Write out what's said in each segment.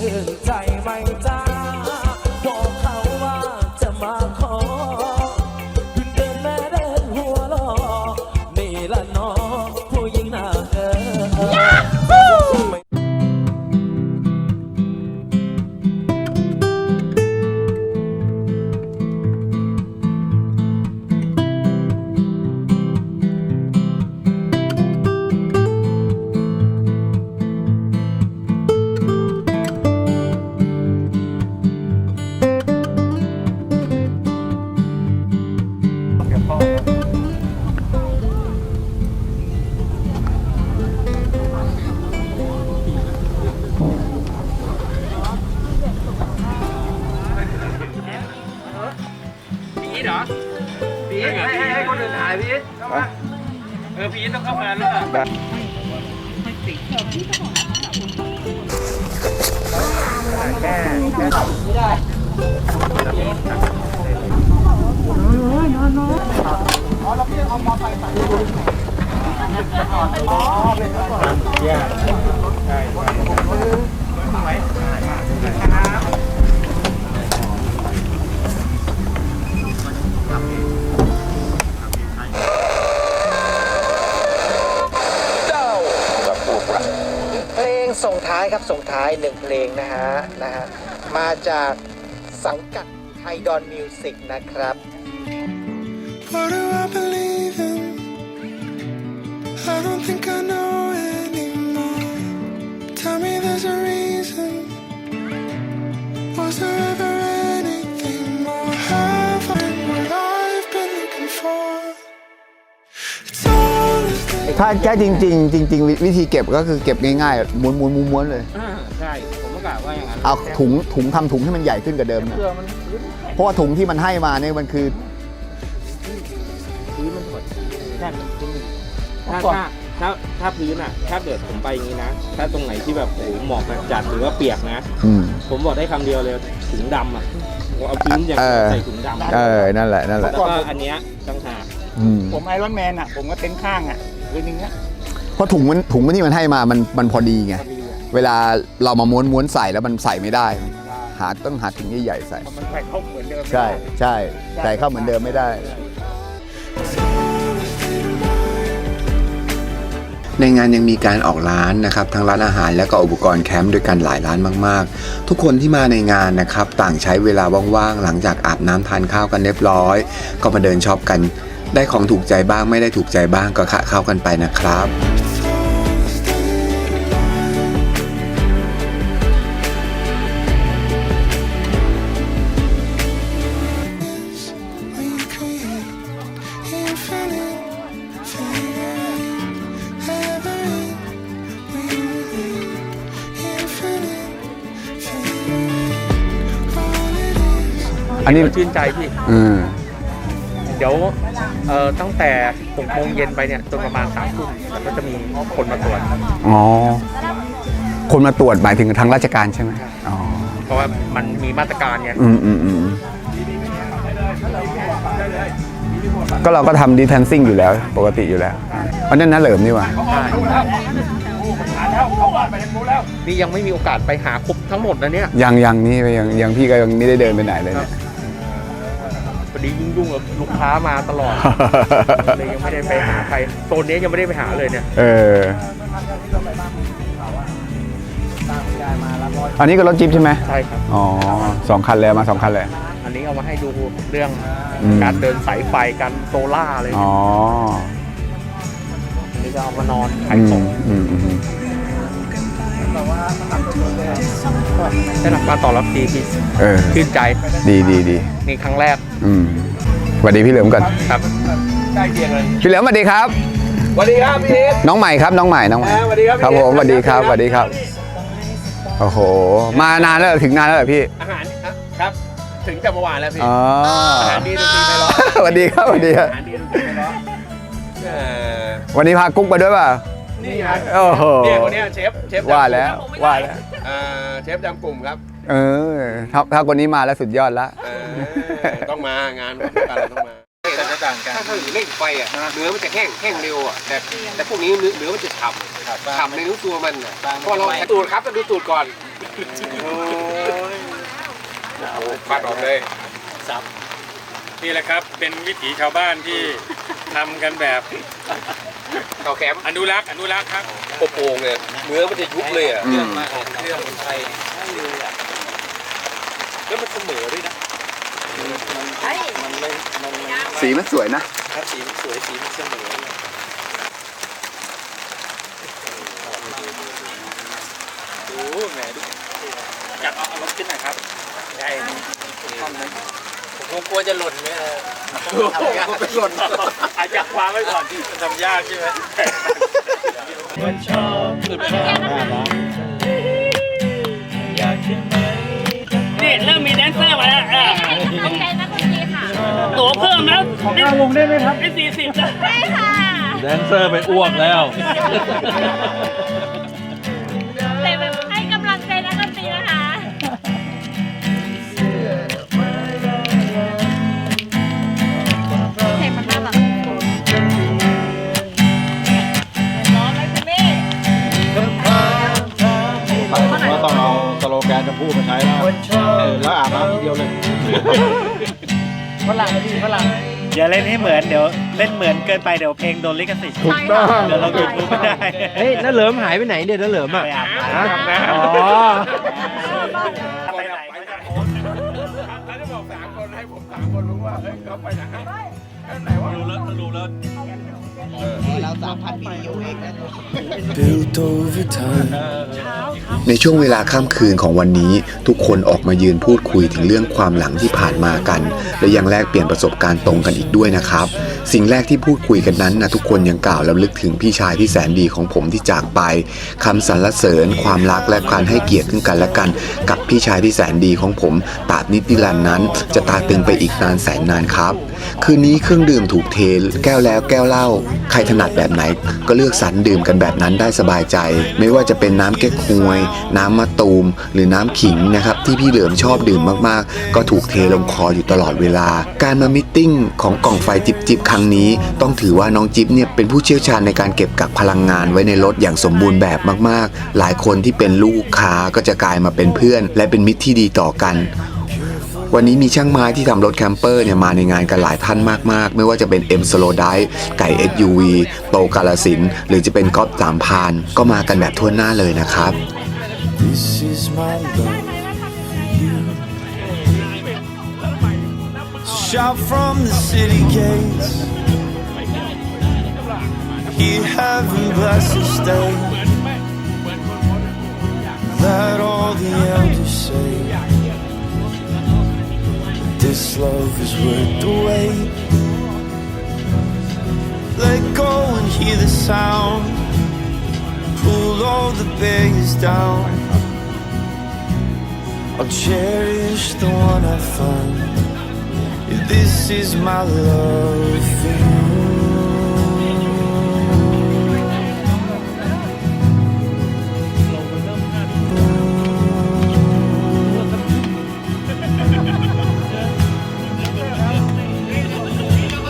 น ใจไหมจ้าบอกเขาว่าจะมาขอคุณเดินแม่เดินหัวล้อนี่ละเน้อผู้หญิงหน้าเออพีทเหรอพีทให้ให้ให้คนอื่นถ่ายพีทเข้ามาเออพีทต้องเข้ามาแล้วอะเพลง ส่งท้ายครับส่งท้ายหนึ่งเพลงนะฮะนะฮะมาจากสังกัดไทยดอนมิวสิกนะครับ What do I believe in? I don't think I know anymore. Tell me there's a reason. Was there ถ้าแก้จริง ๆ จริงๆวิวิธีเก็บก็คือเก็บง่ายๆม้วนม้วนม้วนม้วนเลยอ่าใช่ผมก็กะว่าอย่างนั้นเอาถุงถุงทำถุงให้มันใหญ่ขึ้นกว่าเดิมนะเพื่อมันเพราะว่าถุงที่มันให้มาเนี่ยมันคือพื้นมันถดแค่พื้นถ้าถ้าถ้าถ้าพื้นอะ ถ้าเกิดผมไปอย่างนี้นะ ถ้าตรงไหนที่แบบโอ้โหหมอกจัดหรือว่าเปียกนะ อืม ผมบอกได้คำเดียวเลยถุงดำอะผมเอาพื้นอย่างเดียวเออ ใส่ถุงดำเออนั่นแหละนั่นแหแล้ละวก็อันเนี้ยต่างหากอืมผมไอรอนแมนอะ ผมก็เต็นท์ข้างอะ คืนนึงเนี้ยเพราะถุงมันถุงมันที่มันให้มามันมันพอดีไง พอดีอะเวลาเรามาม้วนม้วนใส่แล้วมันใส่ไม่ได้ หาต้องหาถุงใหญ่ๆใส่ มันใส่เข้าเหมือนเดิมใช่ใช่ใส่เข้าเหมือนเดิมไม่ได้ ในงานยังมีการออกร้านนะครับทั้งร้านอาหารและก็อุปกรณ์แคมป์ด้วยกันหลายร้านมากๆ ทุกคนที่มาในงานนะครับ ต่างใช้เวลาว่างๆ หลังจากอาบน้ำทานข้าวกันเรียบร้อย ก็มาเดินช็อปกัน ได้ของถูกใจบ้างไม่ได้ถูกใจบ้างก็คะเข้ากันไปนะครับ we create infinite, figure ever we infinite, figure all it is. อันนี้ชื่นใจพี่อืม เดี๋ยวเอ่อตั้งแต่6โมงเย็นไปเนี่ยจนประมาณ3ทุ่มแล้วก็จะมีคนมาตรวจ อ๋อ คนมาตรวจหมายถึงทางราชการใช่ไหมอ๋อ เพราะว่ามันมีมาตรการไงอืมอืมอืมก็เราก็ทำดี t ทนซิ่งอยู่แล้ว ปกติอยู่แล้วอันนั้นน่าเหลิมนี่หว่า นี่ยังไม่มีโอกาสไปหาครบทั้งหมดนะเนี่ย ยังยังนี่ยังยังพี่ก็ยังไม่ได้เดินไปไหนเลยเนี่ยพอ ดียุ่งยุ่งๆกับลูกค้ามาตลอด เลยยังไม่ได้ไปหาใครโซนนี้ยังไม่ได้ไปหาเลยเนี่ยเออ อันนี้ก็รถจิ๊บใช่ไหม ใช่ครับ อ๋อสองคันเลยมาสองคันเลย อันนี้เอามาให้ดูเรื่องอืม การเดินสายไฟการโซล่าอะไรอ๋อ อันนี้ก็เอามานอนขาอืยมของอืมอืม ได้รับการตอบรับดีพี่เออ ชื่นใจดีดีดีนี่ครั้งแรกอืมสวัสดีพี่เหลิมก่อนครับใกล้เคียงเลยพี่เหลิมสวัสดีครับสวัสดีครับพี่นิดน้องใหม่ครับน้องใหม่น้องใหม่สวัสดีครับครับผมสพี่วัสดีครับครับสวัสดีครับโอ้โห มานานแล้วเหรอถึงนานแล้วเหรอพี่อาหารครับครับถึงแต่เมื่อวานแล้วพี่อ๋ออาหารดีดนตรีไม่ร้อนสวัสดีครับสวัสดีครับอาหารดีดนตรีไม่ร้อนเออวันนี้พากุ๊กมาด้วยเปล่านี่ไงโอ้โหเนี่ยคนเนี้ยเชฟเชฟว่าแล้วว่าแล้วเอ่อเชฟจำกลุ่มครับเออถ้าถ้าคนนี้มาแล้วสุดยอดละ เออต้องมางานของการต้องมาแต่จะต่างกันถ้าถ้าอยู่เร่งไฟอะเนื้อมันจะแห้งแห้งเร็วอะแต่แต่พวกนี้เนื้อเนื้อมันจะฉ่ำฉ่ำในทั้งตัวมันอะพอเราตูดครับต้องดูตูดก่อนปัดออกเลยนี่แหละครับเป็นวิถีชาวบ้านที่ทำกันแบบเข้าแคมป์อนุรักษ์อนุรักษ์ครับโโป่งเนี่ยเนื้อมันจะยุบเลยอะอืม เครื่องไทยแล้วมันเสมอด้วยนะสีมันสวยนะ ครับสีมันสวยสีมันเสมอโอ้แหมดูจับเอาเอารถขึ้นหน่อยครับได้ ผมคงกลัวจะหล่นเนี่ยไปหล่นอาจจะวางไว้ก่อนมันทำยากใช่ไหมนี่เริ่มมีแดนเซอร์มาแล้วอะต้องใจนักดนตรีค่ะตั๋วเพิ่มแล้วของเราวงได้ไหมครับได้สี่สิบนะได้ค่ะ แดนเซอร์ไปอ้วกแล้ว พู่มาใช้แล้วเออแล้วอาบน้ำทีเดียวเลย ฝรั่งพี่ฝรั่งอย่าเล่นให้เหมือนเดี๋ยวเล่นเหมือนเกินไปเดี๋ยวเพลงโดนลิขสิทธิ์ ถูกต้อง เดี๋ยวเราหยุดรู้ไม่ได้เฮ้ยน้าเหลิมหายไปไหนเนี่ยน้าเหลิมอะ ไปอาบน้ำอ๋อ ไปไหนก็จะโพสต์แล้วจะบอกสามคนให้ผมสามคนรู้ว่าเฮ้ยเขาไปไหนไหนวะรู้แล้วรู้แล้ว Built over time. ในช่วงเวลาค่ำคืนของวันนี้ ทุกคนออกมายืนพูดคุยถึงเรื่องความหลังที่ผ่านมากัน และยังแลกเปลี่ยนประสบการณ์ตรงกันอีกด้วยนะครับ สิ่งแรกที่พูดคุยกันนั้นนะทุกคนยังกล่าวและลึกถึงพี่ชายที่แสนดีของผมที่จากไปคำสรรเสริญ ความรักและการให้เกียรติซึ่งกันและกัน กับพี่ชายที่แสนดีของผมตราบนิดนิรันดร์นั้น จะตาตึงไปอีกนานแสนนานครับ คืนนี้เครื่องดื่มถูกเทแก้วแล้วแก้วเหล้าใครถนัดแบบไหนก็เลือกสรรดื่มกันแบบนั้นได้สบายใจ ไม่ว่าจะเป็นน้ำเก๊กฮวย น้ำมะตูม หรือน้ำขิงนะครับที่พี่เหลิมชอบดื่มมากๆ ก็ถูกเทลงคออยู่ตลอดเวลา การมามิทติ้งของกล่องไฟจิบจิบครั้งนี้ ต้องถือว่าน้องจิบเนี่ยเป็นผู้เชี่ยวชาญในการเก็บกักพลังงานไว้ในรถอย่างสมบูรณ์แบบมากๆ หลายคนที่เป็นลูกค้าก็จะกลายมาเป็นเพื่อน และเป็นมิตรที่ดีต่อกัน วันนี้มีช่างไม้ที่ทำรถแคมเปอร์เนี่ยมาในงานกันหลายท่านมากๆ ไม่ว่าจะเป็น M s l o w d i v e ไก่ SUV โตกาลสิน หรือจะเป็นก๊อฟสามพาน ก็มากันแบบทั่วหน้าเลยนะครับ This is my love. Shout from the city gates. Here heaven bless the stay. That all the elders say. This love is worth the wait. Let go and hear the sound. Pull all the barriers down. I'll cherish the one I found. This is my love for you.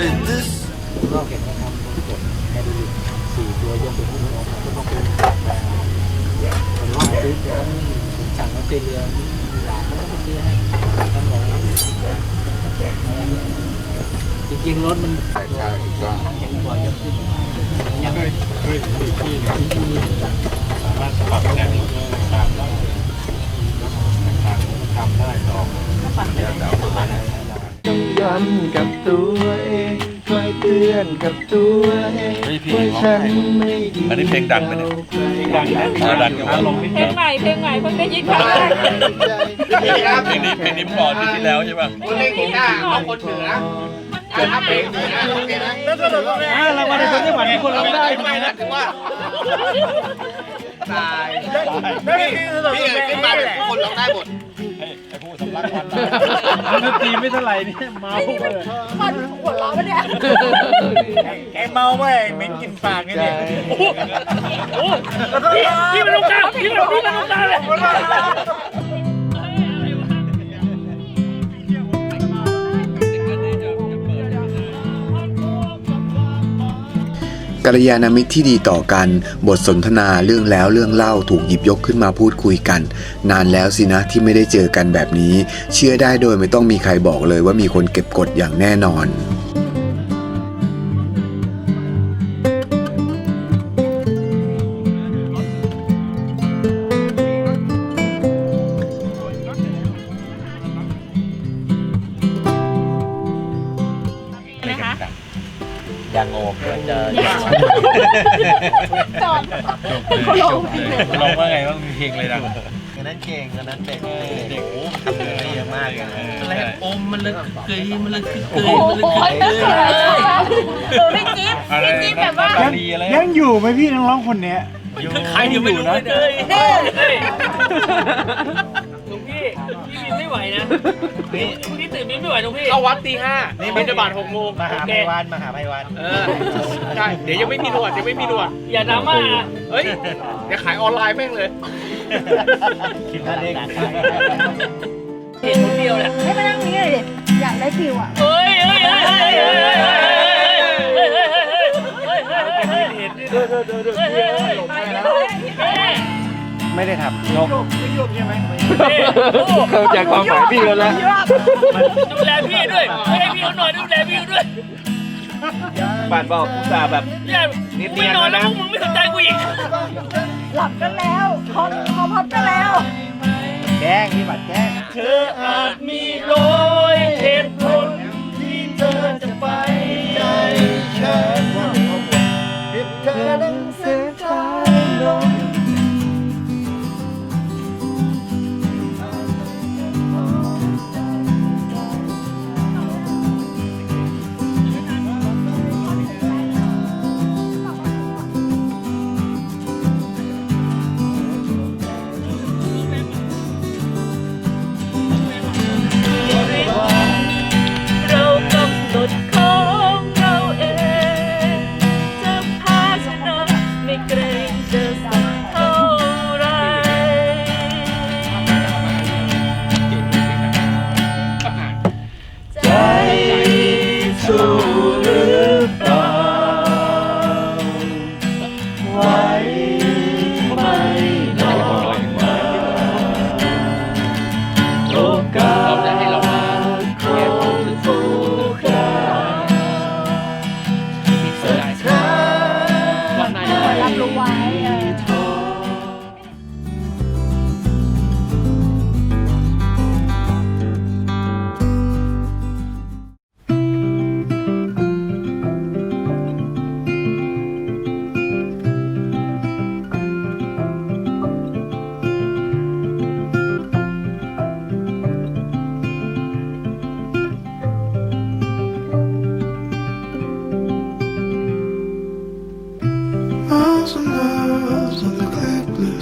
This จริงๆรถมัน ย้ำ กับตัวเองคอยเตือนกับตัวเองว่าฉันไม่ดีอันนี้เพลงดังไหมเนี่ย ดังนะอ๋อดังอยู่ลงนิดเพลเดียงวใหม่เพลงใหม่เพิ่งได้ยินครั้งแรกเพลงนี้เพลงนี้ก่อนปีที่แล้วใช่ป่ะคนเล่นกีตาร์เอาคนเหนือจะทำเพลงเหนือโอเคนะอ่าเรามาในคนจังหวัดที่คนร้องได้ทำไมนะถึงว่าตายพี่พี่เอ๋ยขึ้นมาเนี่ยคนร้องได้หมด ดนตรีไม่เท่าไหร่นี่เมาเลยคนหัวเราะปะเนี่ยแกเมาไหมเหม็นกลินปากนี่เนี่ยพี่มันลงกลางพี่มัน กัลยาณมิตรที่ดีต่อกัน บทสนทนาเรื่องแล้วเรื่องเล่าถูกหยิบยกขึ้นมาพูดคุยกัน นานแล้วสินะที่ไม่ได้เจอกันแบบนี้ เชื่อได้โดยไม่ต้องมีใครบอกเลยว่ามีคนเก็บกดอย่างแน่นอน จอเขาลงลองว่าไงว่ามีเพลงอะไรดังอนนั้นเก่งอนนั้นเด็กเด็กโอ้ทำได้เยอะมากเลยอะไรอมมันเลยเกยมันเลยเกยมันเลยเกยเออพี่จิ๊บพี่จิ๊บแบบว่ายังอยู่ไหมพี่นักร้องคนเนี้ยใครเดี๋ยวไม่รู้เลย ไม่ไหวนะพรุ่งนี้ตื่นบินไม่ไหวหลงพี่ เข้าวัดตีห้านี่มันจะบ่ายหกโมงมหาภัวันมหาภัวันเออใช่เดี๋ยวยังไม่มีหนวดยังไม่มีหนวดอย่าดราม่าเฮ้ยเดี๋ยวขายออนไลน์แม่งเลย คิดว่าเด้งเห็นคนเดียวแหละให้มานั่งนี้เลยดิอยากได้ฟิวอะ เฮ้ยเฮ้ยเฮ้ยเฮ้ย ไม่ได้ทำนกเข้าใจความหมายพี่แล้วนะดูแลพี่ด้วยไม่ให้พี่เขานอนดูแลพี่เขาด้วยปานบอกอุตส่าห์แบบเนี่ยนิดเดีไม่ยวนอนแล้วนะพวกมึงไม่สนใจกูอีกหลับกันแล้วพอพอพับกันแล้ว แกล้งพี่บัตรแกล้งเธออาจมีร้อยเหตุผลที่เธอจะ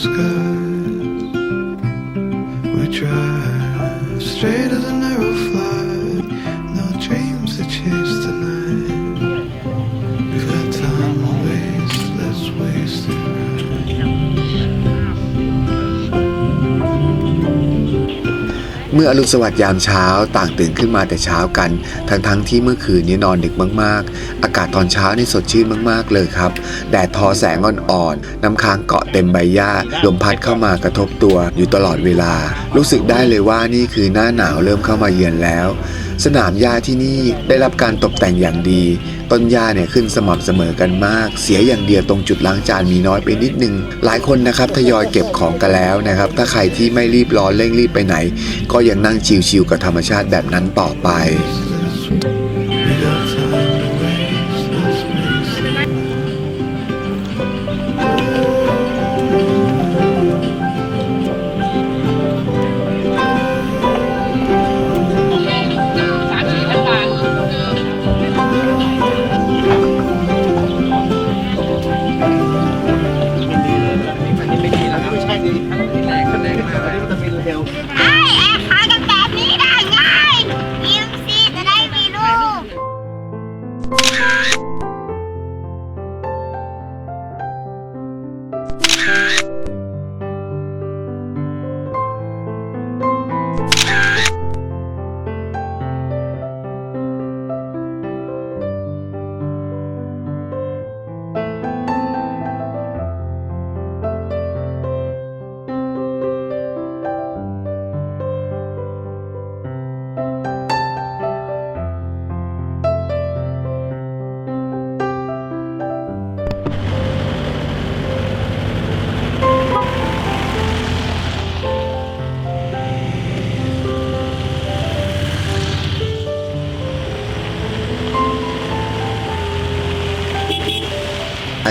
sky. ออรุณสวัสดิ์ยามเช้าต่างตื่นขึ้นมาแต่เช้ากัน ทั้งๆทที่เมื่อคืนนี้นอนดึกมากๆ อากาศตอนเช้านี่สดชื่นมากๆเลยครับ แดดทอแสงอ่อนๆ น้ำค้างเกาะเต็มใบหญ้า ลมพัดเข้ามากระทบตัวอยู่ตลอดเวลา รู้สึกได้เลยว่านี่คือหน้าหนาวเริ่มเข้ามาเยือนแล้ว สนามหญ้าที่นี่ได้รับการตกแต่งอย่างดี ต้นหญ้าเนี่ยขึ้นสม่ำเสมอกันมาก เสียอย่างเดียวตรงจุดล้างจานมีน้อยไปนิดนึง หลายคนนะครับทยอยเก็บของกันแล้วนะครับ ถ้าใครที่ไม่รีบร้อนเร่งรีบไปไหน ก็ยังนั่งชิวๆกับธรรมชาติแบบนั้นต่อไป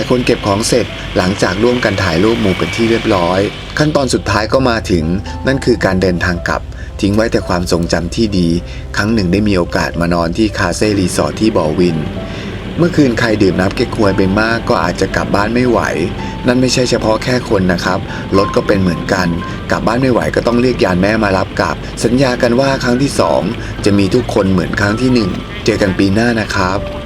ายคนเก็บของเสร็จหลังจากร่วมกันถ่ายรูปหมู่เป็นที่เรียบร้อย ขั้นตอนสุดท้ายก็มาถึง นั่นคือการเดินทางกลับ ทิ้งไว้แต่ความทรงจำที่ดี ครั้งหนึ่งได้มีโอกาสมานอนที่คาเซ่รีสอร์ทที่บอวิน เมื่อคืนใครดื่มน้ำเก๊กฮวยไปมากก็อาจจะกลับบ้านไม่ไหว นั่นไม่ใช่เฉพาะแค่คนนะครับรถก็เป็นเหมือนกัน กลับบ้านไม่ไหวก็ต้องเรียกยานแม่มารับกลับ สัญญากันว่าครั้งที่สองจะมีทุกคนเหมือนครั้งที่หนึ่งเจอกันปีหน้านะครับ